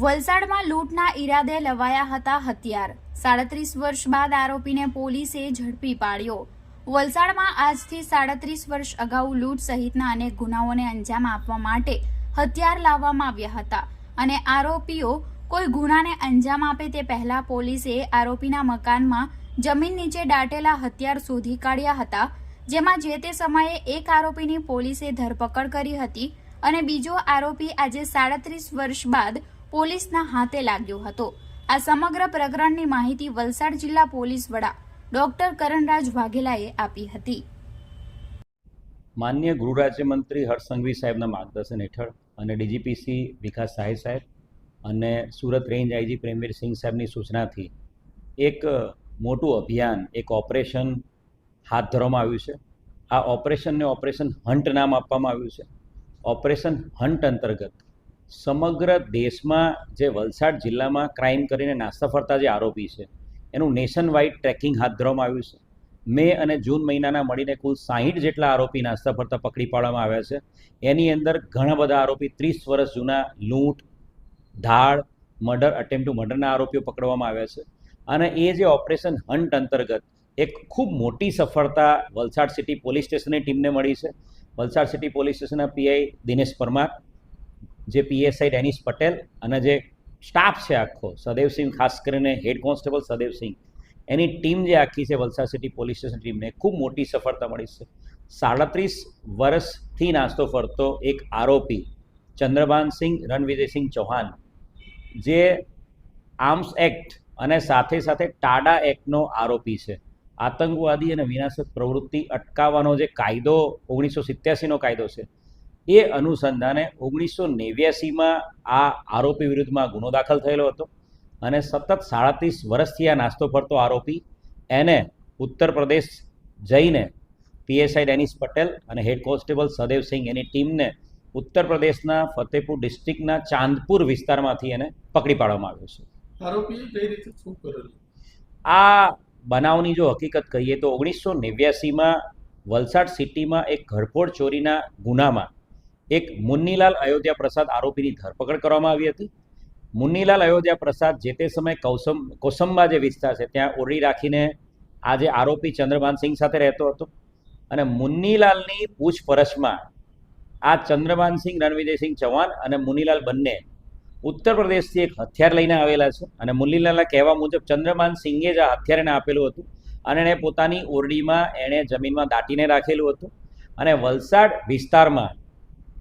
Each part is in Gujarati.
વલસાડમાં લૂંટના ઈરાદે લવાયા હતા હથિયાર. સાડત્રીસ વર્ષ બાદ આરોપીને પોલીસે ઝડપી પાડ્યો. વલસાડમાં આજથી સાડત્રીસ વર્ષ અગાઉ લૂંટ સહિતના અનેક ગુનાઓને અંજામ આપવા માટે હથિયાર લાવવામાં આવ્યા હતા અને આરોપીઓ કોઈ ગુનાને અંજામ આપે તે પહેલા પોલીસે આરોપીના મકાનમાં જમીન નીચે દાટેલા હથિયાર શોધી કાઢ્યા હતા, જેમાં જે તે સમયે એક આરોપીની પોલીસે ધરપકડ કરી હતી અને બીજો આરોપી આજે સાડત્રીસ વર્ષ બાદ પોલીસના હાથે લાગ્યો હતો. આ સમગ્ર પ્રકરણની માહિતી વલસાડ જિલ્લા પોલીસ વડા ડોક્ટર કરણરાજ વાઘેલાએ આપી હતી. માન્ય ગૃહ રાજ્યમંત્રી હર્ષ સંઘવી સાહેબના માર્ગદર્શન હેઠળ અને ડીજીપીસી વિકાસ સહાય સાહેબ અને સુરત રેન્જ આઈજી પ્રેમવીર સિંહ સાહેબની સૂચનાથી એક મોટું અભિયાન, એક ઓપરેશન હાથ ધરવામાં આવ્યું છે. આ ઓપરેશનને ઓપરેશન હન્ટ નામ આપવામાં આવ્યું છે. ઓપરેશન હન્ટ અંતર્ગત સમગ્ર દેશમાં જે વલસાડ જિલ્લામાં ક્રાઇમ કરીને નાસ્તા ફરતા જે આરોપી છે, એનું નેશન વાઇડ ટ્રેકિંગ હાથ ધરવામાં આવ્યું છે. મે અને જૂન મહિનાના મળીને કુલ સાહીઠ જેટલા આરોપી નાસ્તા ફરતા પકડી પાડવામાં આવ્યા છે. એની અંદર ઘણા બધા આરોપી ત્રીસ વર્ષ જૂના લૂંટ ધાડ મર્ડર અટેમ્પ ટુ મર્ડરના આરોપીઓ પકડવામાં આવ્યા છે. અને એ જે ઓપરેશન હન્ટ અંતર્ગત એક ખૂબ મોટી સફળતા વલસાડ સિટી પોલીસ સ્ટેશનની ટીમને મળી છે. વલસાડ સિટી પોલીસ સ્ટેશનના પીઆઈ દિનેશ પરમાર જે પીએસઆઈ ડેનિશ પટેલ અને જે સ્ટાફ છે આખો સદેવસિંહ ખાસ કરીને હેડ કોન્સ્ટેબલ સદેવસિંહ એની ટીમ જે આખી છે વલસાડ સિટી પોલીસ સ્ટેશન ટીમને, ખૂબ મોટી સફળતા મળી છે. સાડત્રીસ વર્ષથી નાસ્તો ફરતો એક આરોપી ચંદ્રભાનસિંહ રણવિજયસિંહ ચૌહાણ, જે આર્મ્સ એક્ટ અને સાથે સાથે ટાડા એક્ટનો આરોપી છે. આતંકવાદી અને વિનાશક પ્રવૃત્તિ અટકાવવાનો જે કાયદો ઓગણીસો સિત્યાસીનો કાયદો છે એ અનુસંધાને ઓગણીસો નેવ્યાસીમાં આ આરોપી વિરુદ્ધમાં ગુનો દાખલ થયેલો હતો અને સતત સાડત્રીસ વર્ષથી આ નાસ્તો ફરતો આરોપી એને ઉત્તર પ્રદેશ જઈને પીએસઆઈ ડેનિશ પટેલ અને હેડ કોન્સ્ટેબલ સદેવસિંહ એની ટીમને ઉત્તર પ્રદેશના ફતેપુર ડિસ્ટ્રિક્ટના ચાંદપુર વિસ્તારમાંથી એને પકડી પાડવામાં આવ્યો છે. આરોપીએ કઈ રીતે શું કરેલું આ બનાવની જો હકીકત કહીએ તો ઓગણીસો નેવ્યાસીમાં વલસાડ સિટીમાં એક ઘરફોડ ચોરીના ગુનામાં એક મુન્નીલાલ અયોધ્યા પ્રસાદ આરોપીની ધરપકડ કરવામાં આવી હતી. મુન્નીલાલ અયોધ્યા પ્રસાદ જે તે સમયે કૌસમ, કોસંબા જે વિસ્તાર છે, ત્યાં ઓરડી રાખીને આ જે આરોપી ચંદ્રભાન સિંહ સાથે રહેતો હતો. અને મુન્નીલાલની પૂછપરછમાં આ ચંદ્રભાન સિંહ રણવિજયસિંહ ચૌહાણ અને મુનીલાલ બંને ઉત્તર પ્રદેશથી એક હથિયાર લઈને આવેલા છે. અને મુન્નીલાલના કહેવા મુજબ ચંદ્રભાન સિંહે જ આ હથિયાર એને આપેલું હતું અને એણે પોતાની ઓરડીમાં એણે જમીનમાં દાટીને રાખેલું હતું. અને વલસાડ વિસ્તારમાં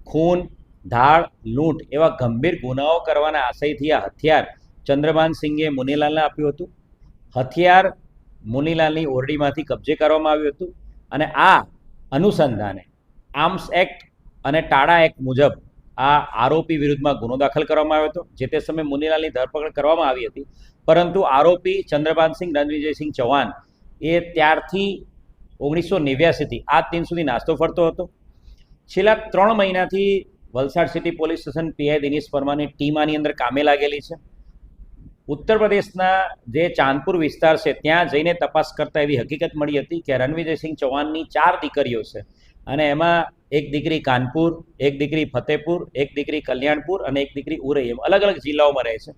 ખૂન, ધાળ, લૂંટ એવા ગંભીર ગુનાઓ કરવાના આશયથી આ હથિયાર ચંદ્રભાન સિંઘે મુનીલાલને આપ્યું હતું. હથિયાર મુનીલાલની ઓરડીમાંથી કબજે કરવામાં આવ્યું હતું અને આ અનુસંધાને આર્મ્સ એક્ટ અને ટાડા એક્ટ મુજબ આ આરોપી વિરુદ્ધમાં ગુનો દાખલ કરવામાં આવ્યો હતો. જે તે સમયે મુનીલાલની ધરપકડ કરવામાં આવી હતી. પરંતુ આરોપી ચંદ્રભાનસિંહ રણવિજયસિંહ ચૌહાણ એ ત્યારથી ઓગણીસો નેવ્યાસીથી આજ દિન સુધી નાસ્તો ફરતો હતો. છેલ્લા ત્રણ મહિનાથી Valsad city police station PI Dinesh પરમારની team આની અંદર કામે લાગેલી છે. ઉત્તર પ્રદેશના જે ચાંદપુર વિસ્તાર છે, ત્યાં જઈને તપાસ કરતા એવી હકીકત મળી હતી કે રણવિજયસિંહ ચૌહાણની ચાર દીકરીઓ છે. અને એમાં એક દીકરી કાનપુર, એક દીકરી ફતેપુર, એક દીકરી કલ્યાણપુર અને એક દીકરી ઉરઈ એમ અલગ અલગ જિલ્લાઓમાં રહે છે.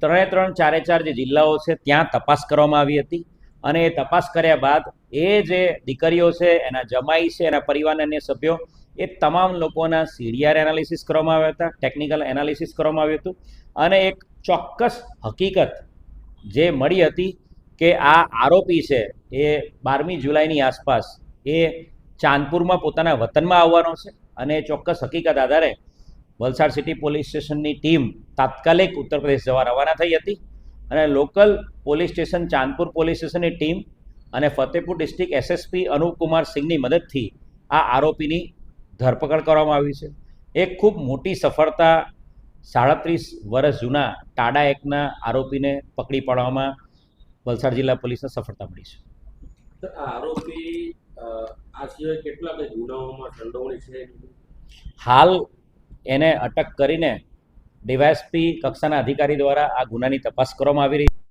ત્રણે ત્રણ ચારે ચાર જે જિલ્લાઓ છે, ત્યાં તપાસ કરવામાં આવી હતી. અને એ તપાસ કર્યા બાદ એ જે દીકરીઓ છે, એના જમાઈ છે, એના પરિવારના અન્ય સભ્યો એ તમામ લોકોના સીડીઆર એનાલિસિસ કરવામાં આવ્યા હતા ટેકનિકલ એનાલિસિસ કરવામાં આવ્યું હતું. અને એક ચોક્કસ હકીકત જે મળી હતી કે આ આરોપી છે, એ બારમી જુલાઈની આસપાસ એ ચાંદપુરમાં પોતાના વતનમાં આવવાનો છે. અને ચોક્કસ હકીકત આધારે વલસાડ સિટી પોલીસ સ્ટેશનની ટીમ તાત્કાલિક ઉત્તર પ્રદેશ જવા રવાના થઈ હતી. અને local police station Chandpur police સ્ટેશનની ટીમ અને ફતેપુર ડિસ્ટ્રિક્ટ એસએસપી અનુપકુમાર સિંહની મદદથી આ આરોપીની ધરપકડ કરવામાં આવી છે. એક ખૂબ મોટી સફળતા સાડત્રીસ વર્ષ જૂના ટાડા એક્ટના આરોપીને પકડી પાડવામાં વલસાડ જિલ્લા પોલીસને સફળતા મળી છે. આરોપી આ સિવાય કેટલા ગુનાઓમાં સંડોવણી છે? હાલ એને અટક કરીને ડીવાયએસપી કક્ષાના અધિકારી દ્વારા આ ગુનાની તપાસ કરવામાં આવી રહી છે